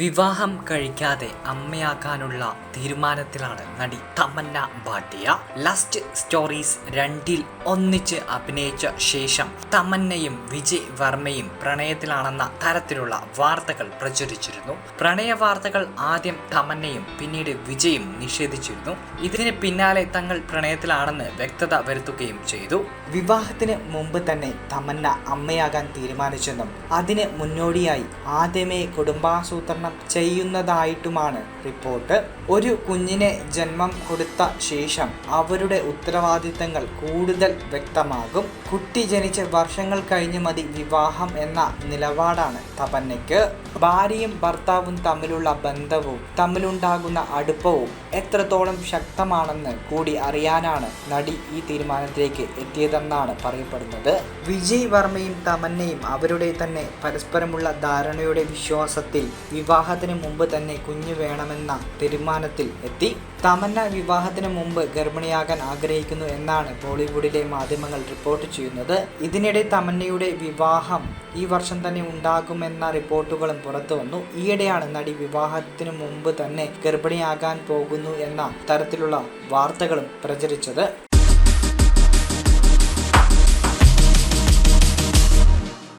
വിവാഹം കഴിക്കാതെ അമ്മയാകാനുള്ള തീരുമാനത്തിലാണ് നടി തമന്ന ഭാട്ടിയ. ലാസ്റ്റ് സ്റ്റോറീസ് രണ്ടിൽ ഒന്നിച്ച് അഭിനയിച്ച ശേഷം തമന്നയും വിജയ് വർമ്മയും പ്രണയത്തിലാണെന്ന തരത്തിലുള്ള വാർത്തകൾ പ്രചരിച്ചിരുന്നു. പ്രണയ വാർത്തകൾ ആദ്യം തമന്നയും പിന്നീട് വിജയും നിഷേധിച്ചിരുന്നു. ഇതിന് പിന്നാലെ തങ്ങൾ പ്രണയത്തിലാണെന്ന് വ്യക്തത വരുത്തുകയും ചെയ്തു. വിവാഹത്തിന് മുമ്പ് തന്നെ തമന്ന അമ്മയാകാൻ തീരുമാനിച്ചെന്നും അതിന് മുന്നോടിയായി ആദ്യമേ കുടുംബാസൂത്രണം ചെയ്യുന്നതായിട്ടുമാണ് റിപ്പോർട്ട്. ഒരു കുഞ്ഞിനെ ജന്മം കൊടുത്ത ശേഷം അവരുടെ ഉത്തരവാദിത്തങ്ങൾ കൂടുതൽ വ്യക്തമാകും. കുട്ടി ജനിച്ച് വർഷങ്ങൾ കഴിഞ്ഞ് മതി വിവാഹം എന്ന നിലപാടാണ് തപന്നയ്ക്ക്. ഭാര്യയും ഭർത്താവും തമ്മിലുള്ള ബന്ധവും തമ്മിലുണ്ടാകുന്ന അടുപ്പവും എത്രത്തോളം ശക്തമാണെന്ന് കൂടി അറിയാനാണ് നടി ഈ തീരുമാനത്തിലേക്ക് എത്തിയതെന്നാണ് പറയപ്പെടുന്നത്. വിജയ് വർമ്മയും തമന്നയും അവരുടെ തന്നെ പരസ്പരമുള്ള ധാരണയുടെ വിശ്വാസത്തിൽ വിവാഹത്തിന് മുമ്പ് തന്നെ കുഞ്ഞു വേണമെന്ന തീരുമാനത്തിൽ എത്തി. തമന്ന വിവാഹത്തിന് മുമ്പ് ഗർഭിണിയാകാൻ ആഗ്രഹിക്കുന്നു എന്നാണ് ബോളിവുഡിലെ മാധ്യമങ്ങൾ റിപ്പോർട്ട് ചെയ്യുന്നത്. ഇതിനിടെ തമന്നയുടെ വിവാഹം ഈ വർഷം തന്നെ ഉണ്ടാകുമെന്ന റിപ്പോർട്ടുകളും പുറത്തു വന്നു. ഈയിടെയാണ് നടി വിവാഹത്തിന് മുമ്പ് തന്നെ ഗർഭിണിയാകാൻ പോകുന്നു എന്ന തരത്തിലുള്ള വാർത്തകളും പ്രചരിച്ചത്.